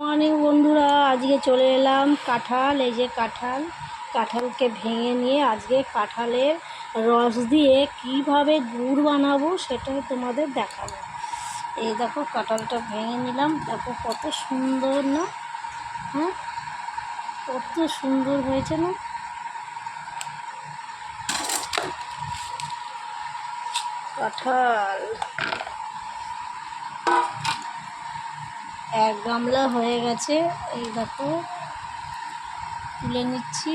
অনেক বন্ধুরা, আজকে চলে এলাম কাঁঠাল, এই যে কাঁঠাল। কাঁঠালকে ভেঙে নিয়ে আজকে কাঁঠালের রস দিয়ে কীভাবে গুড় বানাবো সেটাই তোমাদের দেখাবো। এই দেখো, কাঁঠালটা ভেঙে নিলাম। দেখো কত সুন্দর না? হ্যাঁ? কত সুন্দর হয়েছে না? কাঁঠাল। এক গামলা হয়ে গেছে। এই দেখো, তুলে নিচ্ছি।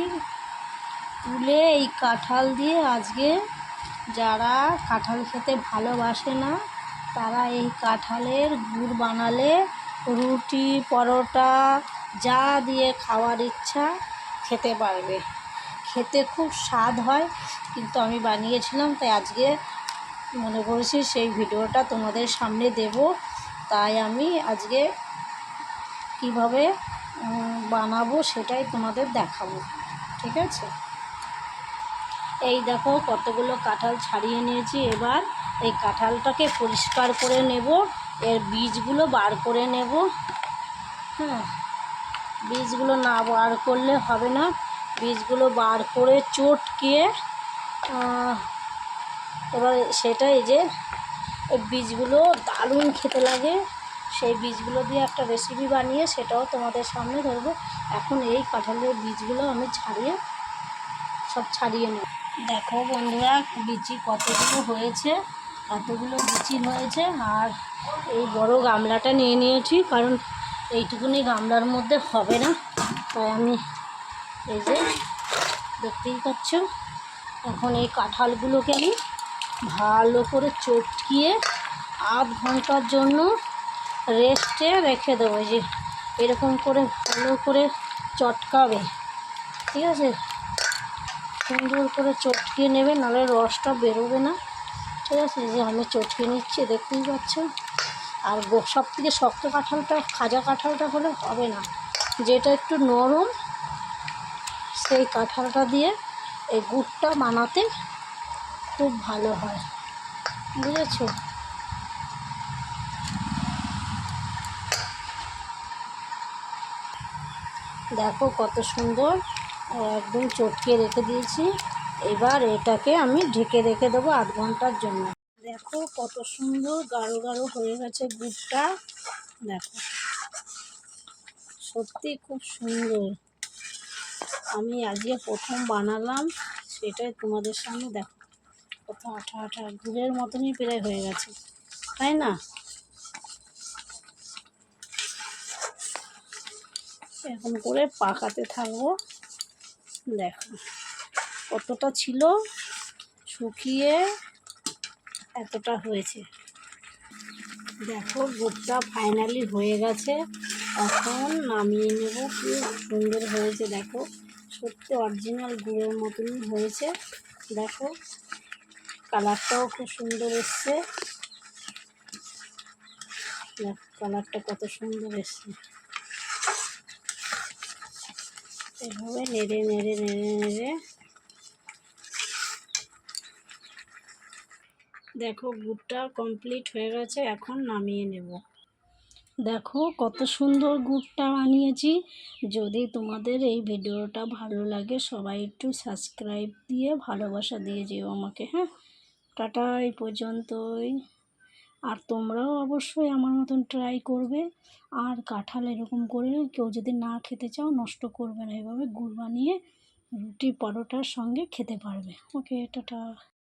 তুলে এই কাঁঠাল দিয়ে আজকে যারা কাঁঠাল খেতে ভালোবাসে না, তারা এই কাঁঠালের গুড় বানালে, রুটি, পরোটা, যা দিয়ে খাওয়ার ইচ্ছা খেতে পারবে। খেতে খুব স্বাদ হয়, কিন্তু আমি বানিয়েছিলাম, তাই আজকে মনে করেছি সেই ভিডিওটা তোমাদের সামনে দেব। তাই আমি আজকে কীভাবে বানাবো সেটাই তোমাদের দেখাবো, ঠিক আছে? এই দেখো কতগুলো কাঁঠাল ছাড়িয়ে নিয়েছি, এবার এই কাঁঠালটাকে পরিষ্কার করে নেব, এর বীজগুলো বার করে নেব হ্যাঁ? বীজগুলো না বার করলে হবে না, বীজগুলো বার করে চটকিয়ে এবার সেটা এই যে বীজগুলো দারুণ খেতে লাগে সেই বীজগুলো দিয়ে একটা রেসিপি বানিয়ে সেটাও তোমাদের সামনে ধরবো। এখন এই কাঁঠালের বীজগুলো আমি ছাড়িয়ে সব ছাড়িয়ে নেব। দেখো বন্ধুরা, বিচি কতগুলো হয়েছে, এতগুলো বিচি হয়েছে, আর এই বড় গামলাটা নিয়ে নিয়েছি, কারণ এইটুকুনি গামলার মধ্যে হবে না। তাই আমি এই যে দেখতেই পাচ্ছ, এখন এই কাঁঠালগুলোকে আমি ভালো করে চটকিয়ে আধ ঘণ্টার জন্য রেস্টে রেখে দেবো যে এরকম করে ভালো করে চটকাবে। ঠিক আছে? সুন্দর করে চটকিয়ে নেবে, নাহলে রসটা বেরোবে না। ঠিক আছে? যে আমি চটকিয়ে নিচ্ছি, দেখতেই পাচ্ছ আর সব থেকে শক্ত কাঁঠালটা, খাজা কাঁঠালটা হলে হবে না। যেটা একটু নরম, সেই কাঁঠালটা দিয়ে এই গুড়টা বানাতে খুব ভালো হয়। বুঝেছ? দেখো কত সুন্দর, একদম চটকে রেখে দিয়েছি। এবার এটাকে আমি ঢেকে রেখে দেবো আধ ঘণ্টার জন্য। দেখো কত সুন্দর গাঢ় গাঢ় হয়ে গেছে গুড়টা। দেখো, সত্যি খুব সুন্দর। আমি আজকে প্রথম বানালাম, সেটাই তোমাদের সামনে দেখো। কত আঠা আঠা, গুড়ের মতনই প্রায় হয়ে গেছে। তাই না? এরকম করে পাকাতে থাকব। দেখো, কতটা ছিল, শুকিয়ে এতটা হয়েছে। দেখো গুড়টা ফাইনালি হয়ে গেছে। এখন নামিয়ে নেব কি সুন্দর হয়েছে, দেখো। সত্যি অরিজিনাল গুড়ের মতনই হয়েছে। দেখো কালারটাও খুব সুন্দর এসছে। দেখো কালারটা কত সুন্দর এসছে। এভাবে নেড়ে নেড়ে নেড়ে নেড়ে। দেখো, গুড়টা কমপ্লিট হয়ে গেছে, এখন নামিয়ে নেব। দেখো, কত সুন্দর গুড়টা বানিয়েছি। যদি তোমাদের এই ভিডিওটা ভালো লাগে, সবাই একটু সাবস্ক্রাইব দিয়ে ভালোবাসা দিয়ে যেও আমাকে হ্যাঁ? টাটা, এই পর্যন্তই। আর তোমরাও অবশ্যই আমার মতন ট্রাই করবে। আর কাঁঠাল এরকম করে কেউ যদি না খেতে চাও নষ্ট করবে না। এভাবে গুড় বানিয়ে রুটি, পরোটার সঙ্গে খেতে পারবে। Okay tata.